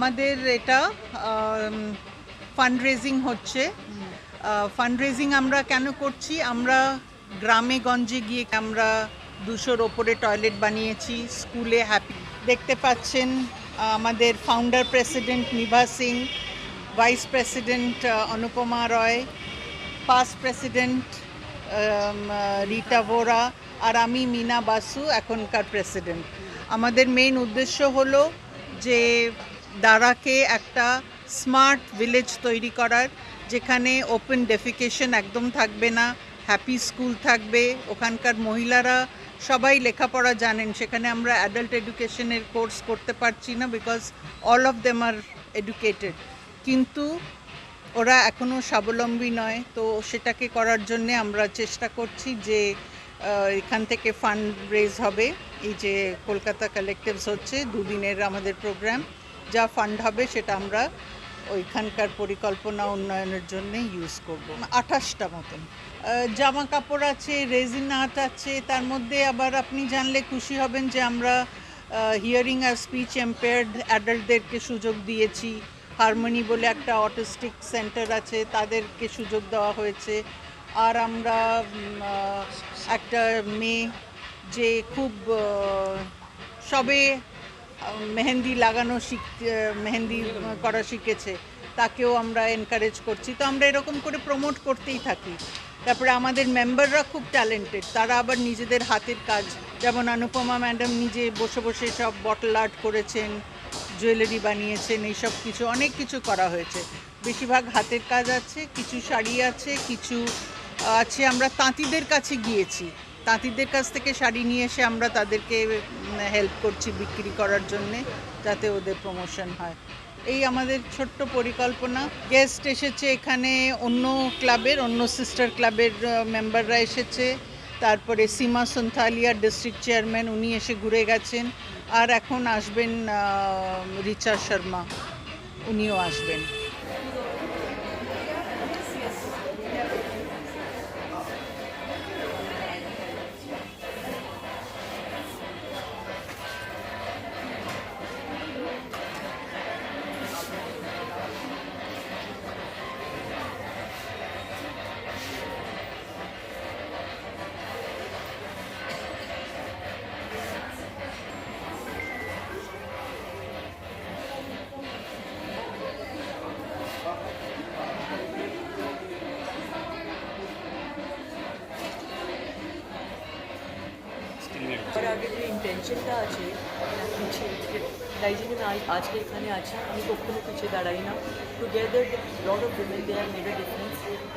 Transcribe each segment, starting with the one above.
আমাদের এটা fund raising হচ্ছে। ফান্ড রেজিং আমরা কেন করছি? আমরা গ্রামে গঞ্জে গিয়ে আমরা দুশোর ওপরে টয়লেট বানিয়েছি স্কুলে হ্যাপি দেখতে পাচ্ছেন, আমাদের founder president Nibha Singh vice president Anupama Roy past president Rita Vora, আর আমি মিনা বাসু, এখনকার প্রেসিডেন্ট আমাদের মেইন উদ্দেশ্য হলো যে দারাকে একটা স্মার্ট ভিলেজ তৈরি করার, যেখানে ওপেন ডেফিকেশন একদম থাকবে না, হ্যাপি স্কুল থাকবে, ওখানকার মহিলারা সবাই লেখাপড়া জানেন, সেখানে আমরা অ্যাডাল্ট এডুকেশনের কোর্স করতে পারছি না because all of them are educated কিন্তু ওরা এখনও স্বাবলম্বী নয়, তো সেটাকে করার জন্যে আমরা চেষ্টা করছি যে এখান থেকে ফান্ড রেজ হবে। এই যে কলকাতা কালেকটিভস হচ্ছে, দুদিনের আমাদের প্রোগ্রাম যা ফান্ড হবে সেটা আমরা ওইখানকার পরিকল্পনা উন্নয়নের জন্য ইউজ করব। আঠাশটা মতন। জামা কাপড় আছে রেজিন আর্ট আছে, তার মধ্যে আবার আপনি জানলে খুশি হবেন যে আমরা হিয়ারিং আর স্পিচ এম্পেয়ার্ড অ্যাডাল্টদেরকে সুযোগ দিয়েছি। হারমোনি বলে একটা অটিস্টিক সেন্টার আছে, তাদেরকে সুযোগ দেওয়া হয়েছে। আর আমরা একটা মেয়ে যে খুব সবে মেহেন্দি লাগানো শিখ মেহেন্দি করা শিখেছে, তাকেও আমরা এনকারেজ করছি। তো আমরা এরকম করে প্রমোট করতেই থাকি। তারপরে আমাদের মেম্বাররা খুব ট্যালেন্টেড তারা আবার নিজেদের হাতের কাজ। যেমন অনুপমা ম্যাডাম নিজে বসে বসে সব বটল আর্ট করেছেন জুয়েলারি বানিয়েছেন, এইসব কিছু, অনেক কিছু করা হয়েছে। বেশিরভাগ হাতের কাজ আছে, কিছু শাড়ি আছে, কিছু আছে, আমরা তাঁতিদের কাছে গিয়েছি। তাঁতিদের কাছ থেকে শাড়ি নিয়ে এসে আমরা তাদেরকে হেল্প করছি বিক্রি করার জন্যে, যাতে ওদের প্রমোশন হয়। এই আমাদের ছোট্ট পরিকল্পনা। গেস্ট এসেছে এখানে অন্য ক্লাবের অন্য সিস্টার ক্লাবের মেম্বাররা এসেছে। তারপরে সীমা সন্থালিয়া ডিস্ট্রিক্ট চেয়ারম্যান উনি এসে ঘুরে গেছেন। আর এখন আসবেন রিচা শর্মা, উনিও আসবেন। যে ইন্টেনশনটা আছে পিছিয়ে তাই জন্য আমি আজকে এখানে আছি। আমি কখনো পিছিয়ে দাঁড়াই না। Together lot of women they are made difference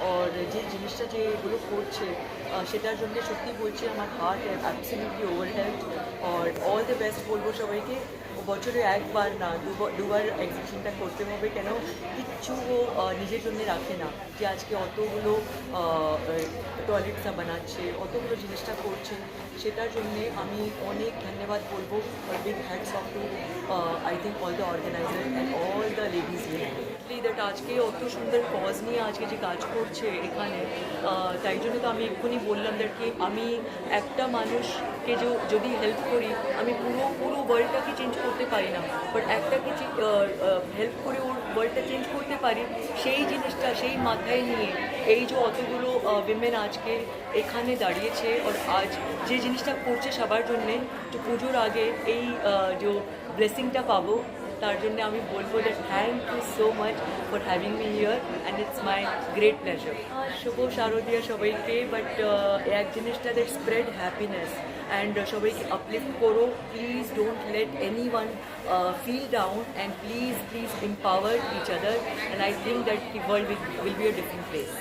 আর যে জিনিসটা যে এগুলো করছে সেটার জন্য সত্যি বলছি, আমার হার্ট অ্যাবসলিউটলি ওভারহেল্ড আর অল দ্য বেস্ট বলব সবাইকে। বছরে একবার না, দুবার এক্সিবিশনটা করতে হবে কেন? কিচ্ছু ও নিজের জন্য রাখে না। যে আজকে অতগুলো টয়লেটসটা বানাচ্ছে, অতগুলো জিনিসটা করছে। সেটার জন্যে আমি অনেক ধন্যবাদ বলব big hats off to I think all the organizer all the ladies that আজকে অত সুন্দর কজ নিয়ে আজকে যে কাজ করছে এখানে তাই জন্য তো আমি এক্ষুনি বললাম দ্যাট কি আমি একটা মানুষকে যে, যদি হেল্প করি, আমি পুরো পুরো ওয়ার্ল্ডটাকে চেঞ্জ করতে পারি না। বাট একটাকে হেল্প করে ওর ওয়ার্ল্ডটা চেঞ্জ করতে পারি, সেই জিনিসটা, সেই মাথায় নিয়ে এই যে অতগুলো উইমেন আজকে এখানে দাঁড়িয়েছে, আর আজ যে জিনিসটা করছে সবার জন্যে তো পুজোর আগে এই যে ব্লেসিংটা পাবো তার জন্য আমি বলব যে thank you so much for having me here and it's my great pleasure শুভ শারদীয়া সবাইকে বাট এক জিনিসটা দ্যাট স্প্রেড হ্যাপিনেস অ্যান্ড সবাইকে আপলিফ্ট করো please don't let anyone feel down and please please each other and I think that the world will, will be a different place.